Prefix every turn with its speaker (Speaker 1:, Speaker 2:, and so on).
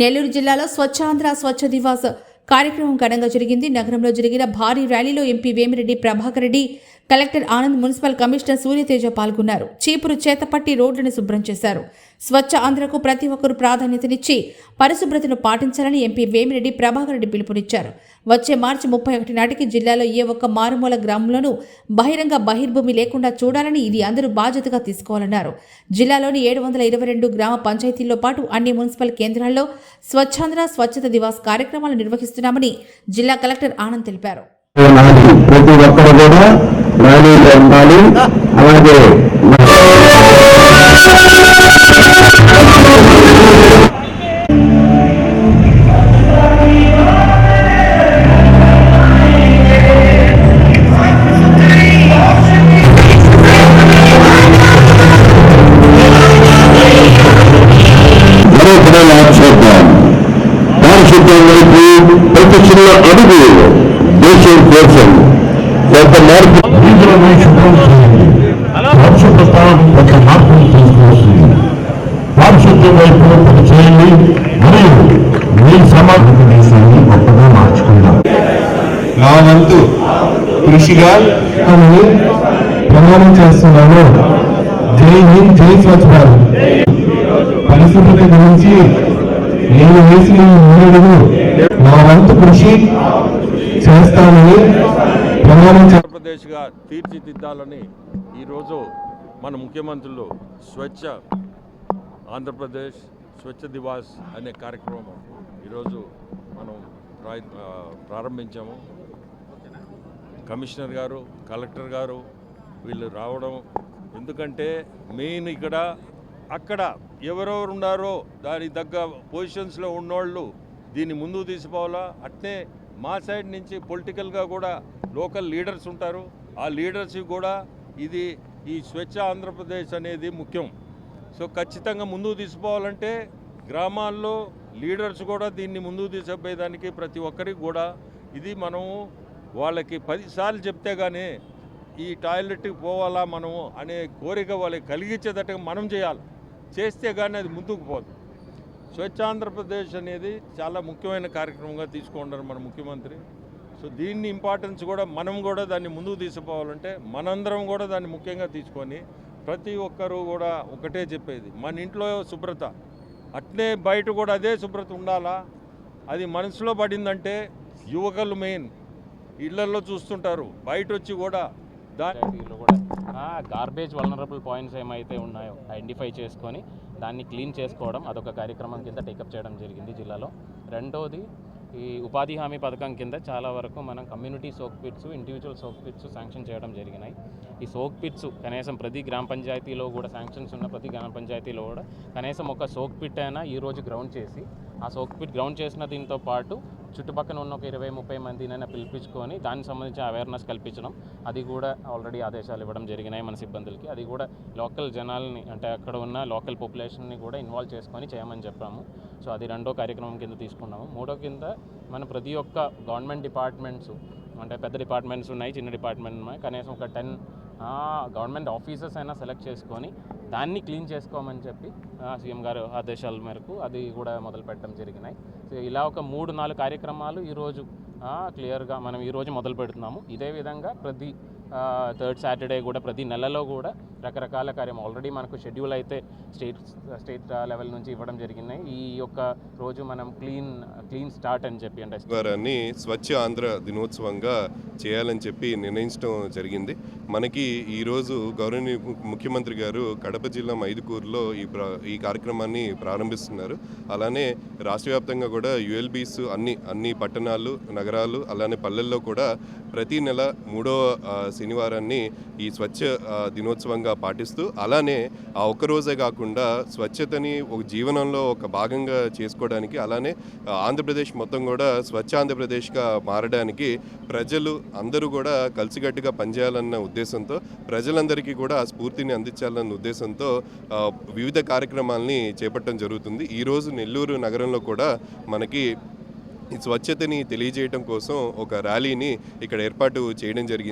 Speaker 1: నెల్లూరు జిల్లాలో స్వచ్ఛాంధ్ర స్వచ్ఛ దివాస్ కార్యక్రమం ఘనంగా జరిగింది. నగరంలో జరిగిన భారీ ర్యాలీలో MP Vemireddy Prabhakar Reddy collector Anand municipal commissioner Suryateja పాల్గొన్నారు. చీపురు చేతపట్టి రోడ్లను శుభ్రం చేశారు. స్వచ్ఛ ఆంధ్రకు ప్రతి ఒక్కరూ ప్రాధాన్యతనిచ్చి పరిశుభ్రతను పాటించాలని ఎంపీ వేమిరెడ్డి ప్రభాకర్ రెడ్డి పిలుపునిచ్చారు. వచ్చే మార్చి ముప్పై ఒకటి నాటికి జిల్లాలో ఏ ఒక్క మారుమూల గ్రామంలోనూ బహిరంగ బహిర్భూమి లేకుండా చూడాలని ఇది అందరూ బాధ్యతగా తీసుకోవాలన్నారు. జిల్లాలోని ఏడు వందల ఇరవై రెండు గ్రామ పంచాయతీల్లో పాటు అన్ని మున్సిపల్ కేంద్రాల్లో స్వచ్ఛాంధ్ర స్వచ్ఛత దివాస్ కార్యక్రమాలు నిర్వహిస్తున్నామని జిల్లా కలెక్టర్ ఆనంద్ తెలిపారు.
Speaker 2: నాది ప్రతి ఒక్కరు కూడా ర్యాలీలో ఉండాలి అలాగే మరో పదవి యాడ్ చేద్దాం పారిశుద్ధ్యం వైపు ప్రతి చిన్న అడుగు దేశం కోసం కొంత మార్పు వీధులను ఒక మార్పును వైపు చేయండి మరియు మీ దేశాన్ని గొప్పగా మార్చుకుందాం
Speaker 3: నా వంతు కృషిగా
Speaker 2: అని ప్రమాణం చేస్తున్నాను. జై హింద్ జై స్వచ్ఛ భారత్. పరిశుభ్రత గురించి నేను వేసిన ఈ నా వంతు కృషి చేస్తామని
Speaker 4: ఆంధ్రప్రదేశ్గా తీర్చిదిద్దాలని ఈరోజు మన ముఖ్యమంత్రులు స్వచ్ఛ ఆంధ్రప్రదేశ్ స్వచ్ఛ దివాస్ అనే కార్యక్రమం ఈరోజు మనం ప్రాయ- ప్రారంభించాము. కమిషనర్ గారు కలెక్టర్ గారు వీళ్ళు రావడం ఎందుకంటే మెయిన్ ఇక్కడ అక్కడ ఎవరెవరు ఉన్నారో దాని తగ్గ పొజిషన్స్లో ఉన్నోళ్ళు దీన్ని ముందుకు తీసుకోవాలా అట్నే మా సైడ్ నుంచి పొలిటికల్గా కూడా లోకల్ లీడర్స్ ఉంటారు. ఆ లీడర్స్ కూడా ఇది ఈ స్వచ్ఛ ఆంధ్రప్రదేశ్ అనేది ముఖ్యం. సో ఖచ్చితంగా ముందుకు తీసుకోవాలంటే గ్రామాల్లో లీడర్స్ కూడా దీన్ని ముందుకు తీసుకుపోయేదానికి ప్రతి ఒక్కరికి కూడా ఇది మనము వాళ్ళకి పదిసార్లు చెప్తే కానీ ఈ టాయిలెట్కి పోవాలా మనము అనే కోరిక వాళ్ళకి కలిగించేటట్టుగా మనం చేయాలి. చేస్తే కానీ అది ముందుకు పోదు. స్వచ్ఛాంధ్రప్రదేశ్ అనేది చాలా ముఖ్యమైన కార్యక్రమంగా తీసుకుంటారు మన ముఖ్యమంత్రి. సో దీన్ని ఇంపార్టెన్స్ కూడా మనం కూడా దాన్ని ముందుకు తీసుకుపోవాలంటే మనందరం కూడా దాన్ని ముఖ్యంగా తీసుకొని ప్రతి ఒక్కరూ కూడా ఒకటే చెప్పేది మన ఇంట్లో శుభ్రత. అట్నే బయట కూడా అదే శుభ్రత ఉండాలా? అది మనసులో పడిందంటే యువకులు మెయిన్. ఇళ్ళలో చూస్తుంటారు బయట వచ్చి కూడా దా
Speaker 5: కూడా గార్బేజ్ వలనరబుల్ పాయింట్స్ ఏమైతే ఉన్నాయో ఐడెంటిఫై చేసుకొని దాన్ని క్లీన్ చేసుకోవడం అదొక కార్యక్రమం కింద టేకప్ చేయడం జరిగింది జిల్లాలో. రెండోది ఈ ఉపాధి హామీ పథకం కింద చాలా వరకు మనం community soak pits individual soak pits sanction చేయడం జరిగినాయి. ఈ సోక్ పిట్స్ కనీసం ప్రతి గ్రామ పంచాయతీలో కూడా శాంక్షన్స్ ఉన్న ప్రతి గ్రామ పంచాయతీలో కూడా కనీసం ఒక సోక్ పిట్ అయినా ఈరోజు గ్రౌండ్ చేసి ఆ సోక్ పిట్ గ్రౌండ్ చేసిన దీంతో పాటు చుట్టుపక్కల ఉన్న ఒక ఇరవై ముప్పై మందినైనా పిలిపించుకొని దానికి సంబంధించిన అవేర్నెస్ కల్పించడం అది కూడా ఆల్రెడీ ఆదేశాలు ఇవ్వడం జరిగినాయి మన సిబ్బందులకి. అది కూడా లోకల్ జనాల్ని అంటే అక్కడ ఉన్న లోకల్ పాపులేషన్ని కూడా ఇన్వాల్వ్ చేసుకొని చేయమని చెప్పాము. సో అది రెండో కార్యక్రమం కింద తీసుకున్నాము. మూడో కింద మన ప్రతి ఒక్క గవర్నమెంట్ డిపార్ట్మెంట్స్ అంటే పెద్ద డిపార్ట్మెంట్స్ ఉన్నాయి చిన్న డిపార్ట్మెంట్ ఉన్నాయి. కనీసం ఒక టెన్ గవర్నమెంట్ ఆఫీసర్స్ అయినా సెలెక్ట్ చేసుకొని దాన్ని క్లీన్ చేసుకోమని చెప్పి సీఎం గారు ఆదేశాల మేరకు అది కూడా మొదలు పెట్టడం జరిగినాయి. సో ఇలా ఒక మూడు నాలుగు కార్యక్రమాలు ఈరోజు క్లియర్గా మనం ఈరోజు మొదలు పెడుతున్నాము. ఇదే విధంగా ప్రతి థర్డ్ సాటర్డే కూడా ప్రతి నెలలో కూడా రకరకాల కార్యం ఆల్రెడీ మనకు షెడ్యూల్ అయితే స్టేట్ స్టేట్ లెవెల్ నుంచి ఇవ్వడం జరిగింది. ఈ యొక్క రోజు మనం క్లీన్ క్లీన్ స్టార్ట్ అని చెప్పి అంటే
Speaker 3: వారాన్ని స్వచ్ఛ ఆంధ్ర దినోత్సవంగా చేయాలని చెప్పి నిర్ణయించడం జరిగింది. మనకి ఈరోజు గౌరవనీయ ముఖ్యమంత్రి గారు కడప జిల్లా మైదుకూరులో ఈ ఈ కార్యక్రమాన్ని ప్రారంభిస్తున్నారు. అలానే రాష్ట్ర వ్యాప్తంగా కూడా యుఎల్బీస్ అన్ని అన్ని పట్టణాలు నగరాలు అలానే పల్లెల్లో కూడా ప్రతి నెల మూడో శనివారాన్ని ఈ స్వచ్ఛ దినోత్సవంగా దినోత్సవంగా పాటిస్తూ అలానే ఆ ఒక్క రోజే కాకుండా స్వచ్ఛతని ఒక జీవనంలో ఒక భాగంగా చేసుకోవడానికి అలానే ఆంధ్రప్రదేశ్ మొత్తం కూడా స్వచ్ఛ ఆంధ్రప్రదేశ్గా మారడానికి ప్రజలు అందరూ కూడా కలిసికట్టుగా పనిచేయాలన్న ఉద్దేశంతో ప్రజలందరికీ కూడా ఆ స్ఫూర్తిని అందించాలన్న ఉద్దేశంతో వివిధ కార్యక్రమాల్ని చేపట్టడం జరుగుతుంది. ఈరోజు నెల్లూరు నగరంలో కూడా మనకి ఈ స్వచ్ఛతని తెలియజేయడం కోసం ఒక ర్యాలీని ఇక్కడ ఏర్పాటు చేయడం జరిగింది.